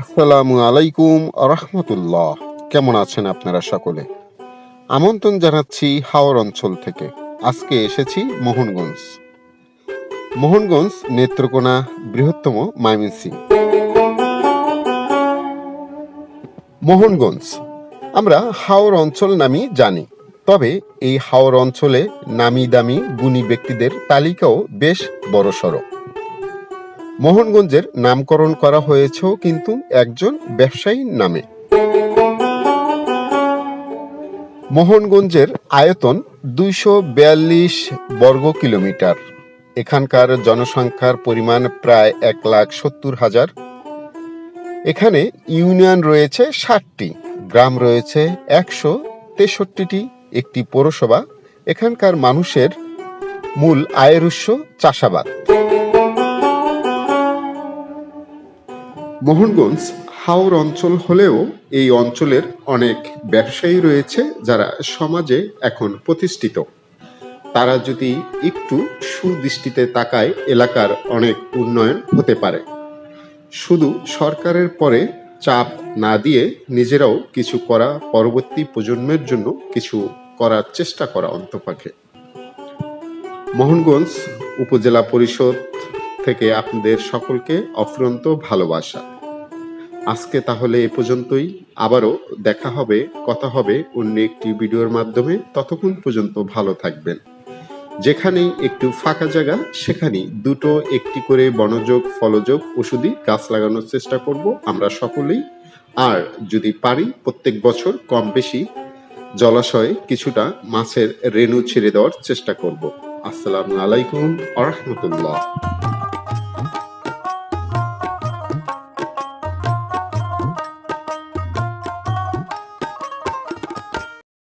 আসসালামু আলাইকুম রহমতুল্লাহ। কেমন আছেন আপনারা সকলে? আমন্ত্রণ জানাচ্ছি হাওর অঞ্চল থেকে। আজকে এসেছি মোহনগঞ্জ। মোহনগঞ্জ নেত্রকোনা বৃহত্তম ময়মনসিং মোহনগঞ্জ, আমরা হাওর অঞ্চল নামই জানি, তবে এই হাওর অঞ্চলে নামি দামি গুণী ব্যক্তিদের তালিকাও বেশ বড়সড়। মোহনগঞ্জের নামকরণ করা হয়েছেও কিন্তু একজন ব্যবসায়ীর নামে। মোহনগঞ্জের আয়তন দুইশো বিয়াল্লিশ বর্গ কিলোমিটার এখানকার জনসংখ্যার পরিমাণ প্রায় এক লাখ সত্তর হাজার। এখানে ইউনিয়ন রয়েছে ষাটটি, গ্রাম রয়েছে একশো তেষট্টিটি একটি পৌরসভা। এখানকার মানুষের মূল আয়ের উৎস চাষাবাদ। মোহনগঞ্জ হাওর অঞ্চল হলেও এই অঞ্চলের অনেক ব্যবসায়ী রয়েছে যারা সমাজে এখন প্রতিষ্ঠিত। তারা যদি একটু সুদৃষ্টিতে তাকায়, এলাকার অনেক উন্নয়ন হতে পারে। শুধু সরকারের পরে চাপ না দিয়ে নিজেরাও কিছু করা পরবর্তী প্রজন্মের জন্য কিছু করার চেষ্টা করা অন্তপাখে মোহনগঞ্জ উপজেলা পরিষদ থেকে আপনাদের সকলকে অফুরন্ত ভালোবাসা। আজকে তাহলে এ পর্যন্তই। আবারও দেখা হবে, কথা হবে অন্য একটি ভিডিওর মাধ্যমে। ততক্ষণ পর্যন্ত ভালো থাকবেন। যেখানেই একটু ফাঁকা জায়গা, সেখানেই দুটো একটি করে বনযোগ, ফলযোগ ওষুধি গাছ লাগানোর চেষ্টা করব আমরা সকলেই। আর যদি পারি, প্রত্যেক বছর কম বেশি জলাশয়ে কিছুটা মাছের রেণু ছেড়ে দেওয়ার চেষ্টা করব। আসসালামু আলাইকুম আ রহমতুল্লাহ।